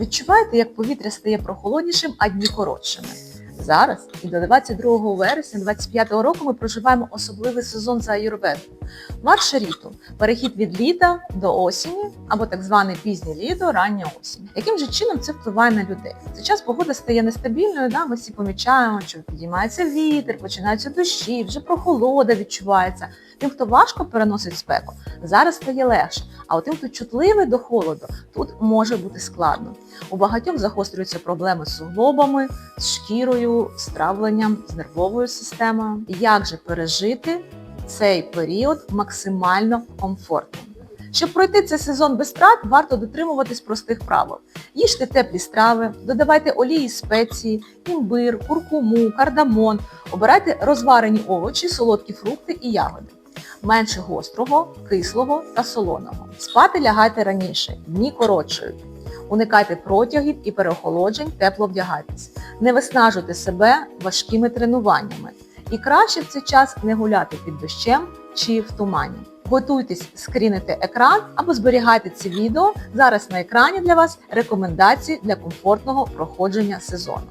Відчуваєте, як повітря стає прохолоднішим, а дні коротшими. Зараз і до 22 вересня 2025 року ми проживаємо особливий сезон за аюрведою. Марш ріту перехід від літа до осені, або так зване пізнє літо, рання осінь. Яким же чином це впливає на людей? Цей час погода стає нестабільною. Да? Ми всі помічаємо, що підіймається вітер, починаються дощі, вже прохолода відчувається. Тим, хто важко переносить спеку, зараз стає легше. А от тим, хто чутливий до холоду, тут може бути складно. У багатьох загострюються проблеми з суглобами, з шкірою, з травленням, з нервовою системою. Як же пережити цей період максимально комфортно? Щоб пройти цей сезон без втрат, варто дотримуватись простих правил. Їжте теплі страви, додавайте олії, спеції, імбир, куркуму, кардамон, обирайте розварені овочі, солодкі фрукти і ягоди. Менше гострого, кислого та солоного. Спати лягайте раніше, дні коротшують. Уникайте протягів і переохолоджень, тепло вдягайтесь. Не виснажуйте себе важкими тренуваннями. І краще в цей час не гуляти під дощем чи в тумані. Готуйтесь скрінити екран або зберігайте це відео. Зараз на екрані для вас рекомендації для комфортного проходження сезону.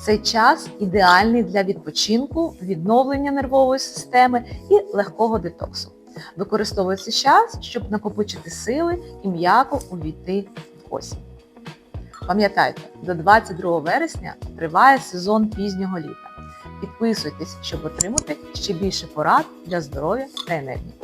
Цей час ідеальний для відпочинку, відновлення нервової системи і легкого детоксу. Використовується час, щоб накопичити сили і м'яко увійти осінь. Пам'ятайте, до 22 вересня триває сезон пізнього літа. Підписуйтесь, щоб отримати ще більше порад для здоров'я та енергії.